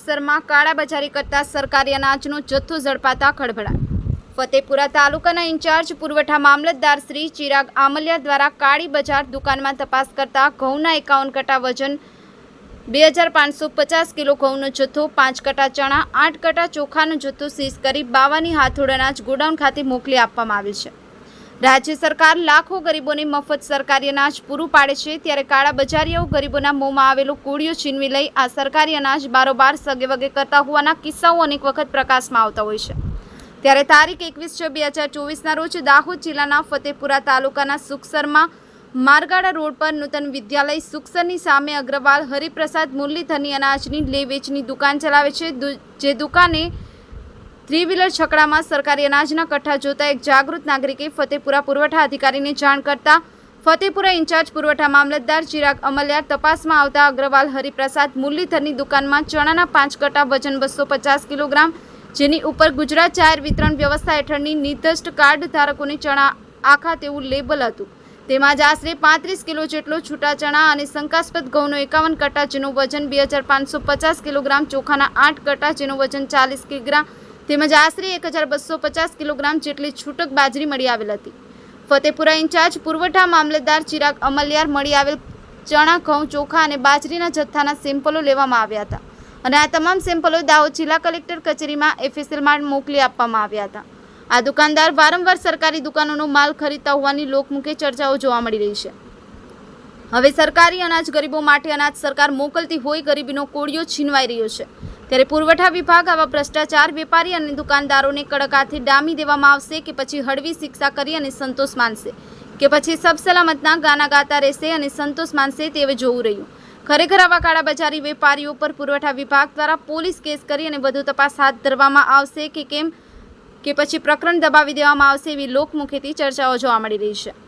વિસ્તારમાં કાળાબજારી કરતા સરકારી અનાજનો જથ્થો ઝડપાતા ખળભળાટ. ફતેપુરા તાલુકાના ઇન્ચાર્જ પુરવઠા મામલતદાર શ્રી ચિરાગ આમલિયા દ્વારા કાળી બજાર દુકાનમાં તપાસ કરતા ઘઉંના એકાવન કટા વજન બે હજાર પાંચસો પચાસ કિલો ઘઉંનો જથ્થો, પાંચ કટા ચણા, આઠ કટા ચોખાનો જથ્થો સીઝ કરી બાવાની હાથોડ અનાજ ગોડાઉન ખાતે મોકલી આપવામાં આવ્યું છે. રાજ્ય સરકાર લાખો ગરીબોને મફત સરકારી અનાજ પૂરું પાડે છે. ત્યારે કાળા બજારીઓ ગરીબોના મોંમાં આવેલું કોળિયો છીનવી લઈ આ સરકારી અનાજ બારોબાર સગે વગે કરતા હોવાના કિસ્સાઓ અનેક વખત પ્રકાશમાં આવતા હોય છે. ત્યારે તારીખ એકવીસ છ બે હજાર ચોવીસના રોજ દાહોદ જિલ્લાના ફતેપુરા તાલુકાના સુખસરમાં મારગાડા રોડ પર નૂતન વિદ્યાલય સુખસરની સામે અગ્રવાલ હરિપ્રસાદ મુરલીધરની અનાજની લે વેચની દુકાન ચલાવે છે. જે દુકાને થ્રી વ્હીલર છકડામાં સરકારી અનાજના કઠ્ઠા જોતા એક જાગૃત નાગરિકે ફતેપુરા પુરવઠા અધિકારીને જાણ કરતા ફતેપુરા ઇન્ચાર્જ પુરવઠા મામલતદાર ચિરાગ અમલિયા તપાસમાં આવતા અગ્રવાલ હરિપ્રસાદ મુરલીધરની દુકાનમાં ચણાના પાંચ કટા વજન બસો પચાસ કિલોગ્રામ, જેની ઉપર ગુજરાત જાહેર વિતરણ વ્યવસ્થા હેઠળની નિર્દિષ્ટ કાર્ડ ધારકોને ચણા આખા તેવું લેબલ હતું. તેમાં જ આશરે પાંત્રીસ કિલો જેટલો છૂટા ચણા અને શંકાસ્પદ ઘઉંનો એકાવન કટા, જેનું વજન બે હજાર પાંચસો પચાસ કિલોગ્રામ, ચોખાના આઠ કટા, જેનું વજન ચાલીસ કિલોગ્રામ તેમજ આશરે એક હજાર બસો પચાસ કિલોગ્રામ જેટલી છૂટક બાજરી મળી આવેલ હતી. ફતેપુરા ઇન્ચાર્જ પુરવઠા મામલતદાર ચિરાગ અમલિયાર મળી આવેલ ચણા, ઘઉં, ચોખા અને બાજરીના જથ્થાના સેમ્પલો લેવામાં આવ્યા હતા અને આ તમામ સેમ્પલો દાહોદ જિલ્લા કલેક્ટર કચેરીમાં એફએસએલમાં મોકલી આપવામાં આવ્યા હતા. આ દુકાનદાર વારંવાર સરકારી દુકાનોનો માલ ખરીદતા હોવાની લોકમુખે ચર્ચાઓ જોવા મળી રહી છે. હવે સરકારી અનાજ ગરીબો માટે અનાજ સરકાર મોકલતી હોય ગરીબીનો કોળિયો છીનવાઈ રહ્યો છે. ત્યારે પુરવઠા વિભાગ આવા ભ્રષ્ટાચાર વેપારી અને દુકાનદારોને કડક હાથે ડામી દેવામાં આવશે કે પછી હળવી શિક્ષા કરી અને સંતોષ માનશે? કે પછી સબસલામતના ગાના ગાતા રહેશે અને સંતોષ માનશે તેવું જોવું રહ્યું. ખરેખર આવા કાળા બજારી વેપારીઓ પર પુરવઠા વિભાગ દ્વારા પોલીસ કેસ કરી અને વધુ તપાસ હાથ ધરવામાં આવશે કે કેમ? કે પછી પ્રકરણ દબાવી દેવામાં આવશે એવી લોકમુખેથી ચર્ચાઓ જોવા મળી રહી છે.